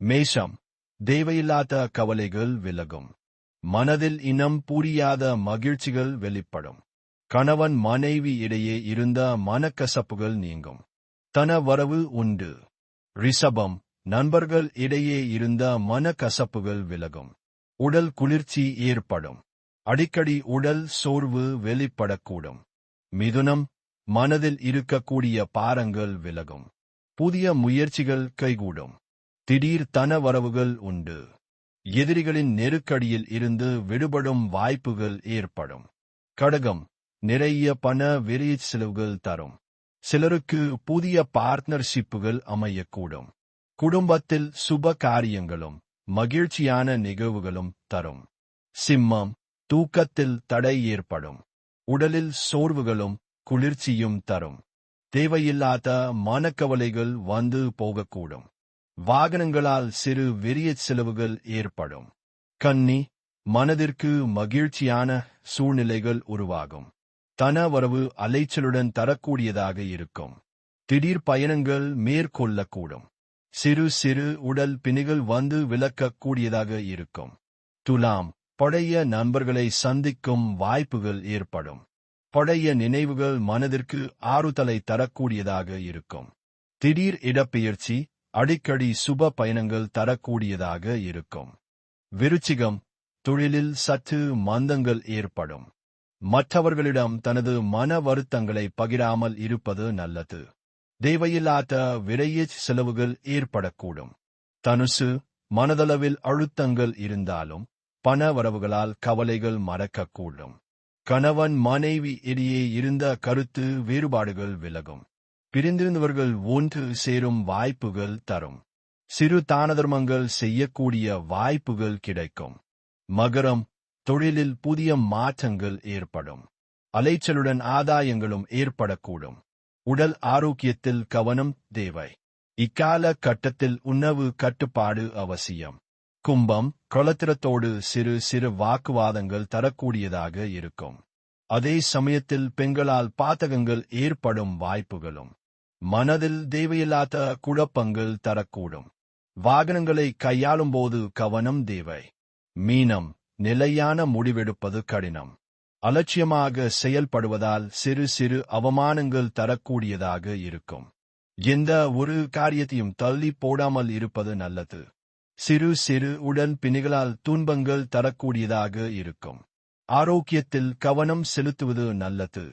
மேஷம் தேவையில்லாத கவலைகள் விலகும். மனதில் இனம் புரியாத மகிழ்ச்சிகள் வெளிப்படும். கணவன் மனைவி இடையே இருந்த மனக்கசப்புகள் நீங்கும். தன வரவு உண்டு. ரிஷபம் நண்பர்கள் இடையே இருந்த மனக்கசப்புகள் விலகும். உடல் குளிர்ச்சி ஏற்படும். அடிக்கடி உடல் சோர்வு வெளிப்படக்கூடும். மிதுனம் மனதில் இருக்கக்கூடிய பாரங்கள் விலகும். புதிய முயற்சிகள் கைகூடும். திடீர் தன வரவுகள் உண்டு. எதிரிகளின் நெருக்கடியில் இருந்து விடுபடும் வாய்ப்புகள் ஏற்படும். கடகம் நிறைய பண விரைய செலவுகள் தரும். சிலருக்கு புதிய பார்ட்னர்ஷிப்புகள் அமையக்கூடும். குடும்பத்தில் சுப காரியங்களும் மகிழ்ச்சியான நிகழ்வுகளும் தரும். சிம்மம் தூக்கத்தில் தடை ஏற்படும். உடலில் சோர்வுகளும் குளிர்ச்சியும் தரும். தேவையில்லாத மனக்கவலைகள் வந்து போகக்கூடும். வாகனங்களால் சிறு வெறிய செலவுகள் ஏற்படும். கன்னி மனதிற்கு மகிழ்ச்சியான சூழ்நிலைகள் உருவாகும். தனவரவு அலைச்சலுடன் தரக்கூடியதாக இருக்கும். திடீர் பயணங்கள் மேற்கொள்ளக்கூடும். சிறு சிறு உடல் பிணிகள் வந்து விளக்கக்கூடியதாக இருக்கும். துலாம் பழைய நண்பர்களை சந்திக்கும் வாய்ப்புகள் ஏற்படும். பழைய நினைவுகள் மனதிற்கு ஆறுதலை தரக்கூடியதாக இருக்கும். திடீர் இடப்பெயர்ச்சி அடிக்கடி சுப பயணங்கள் தரக்கூடியதாக இருக்கும். விருச்சிகம் தொழிலில் சற்று மந்தங்கள் ஏற்படும். மற்றவர்களிடம் தனது மன வருத்தங்களை பகிராமல் இருப்பது நல்லது. தேவையில்லாத விரைய செலவுகள் ஏற்படக்கூடும். தனுசு மனதளவில் அழுத்தங்கள் இருந்தாலும் பண வரவுகளால் கவலைகள் மறக்கக்கூடும். கணவன் மனைவி இடையே இருந்த கருத்து வேறுபாடுகள் விலகும். பிரிந்திருந்தவர்கள் ஒன்று சேரும் வாய்ப்புகள் தரும். சிறு தான தர்மங்கள் செய்யக்கூடிய வாய்ப்புகள் கிடைக்கும். மகரம் தொழிலில் புதிய மாற்றங்கள் ஏற்படும். அலைச்சலுடன் ஆதாயங்களும் ஏற்படக்கூடும். உடல் ஆரோக்கியத்தில் கவனம் தேவை. இக்கால கட்டத்தில் உணவு கட்டுப்பாடு அவசியம். கும்பம் கொலத்திரத்தோடு சிறு சிறு வாக்குவாதங்கள் தரக்கூடியதாக இருக்கும். அதே சமயத்தில் பெண்களால் பாத்தகங்கள் ஏற்படும் வாய்ப்புகளும். மனதில் தேவையில்லாத குழப்பங்கள் தரக்கூடும். வாகனங்களை கையாளும் போது கவனம் தேவை. மீனம் நிலையான முடிவெடுப்பது கடினம். அலட்சியமாக செயல்படுவதால் சிறு சிறு அவமானங்கள் தரக்கூடியதாக இருக்கும். எந்த ஒரு காரியத்தையும் தள்ளி போடாமல் இருப்பது நல்லது. சிறு சிறு உடன் பிணிகளால் துன்பங்கள் தரக்கூடியதாக இருக்கும். ஆரோக்கியத்தில் கவனம் செலுத்துவது நல்லது.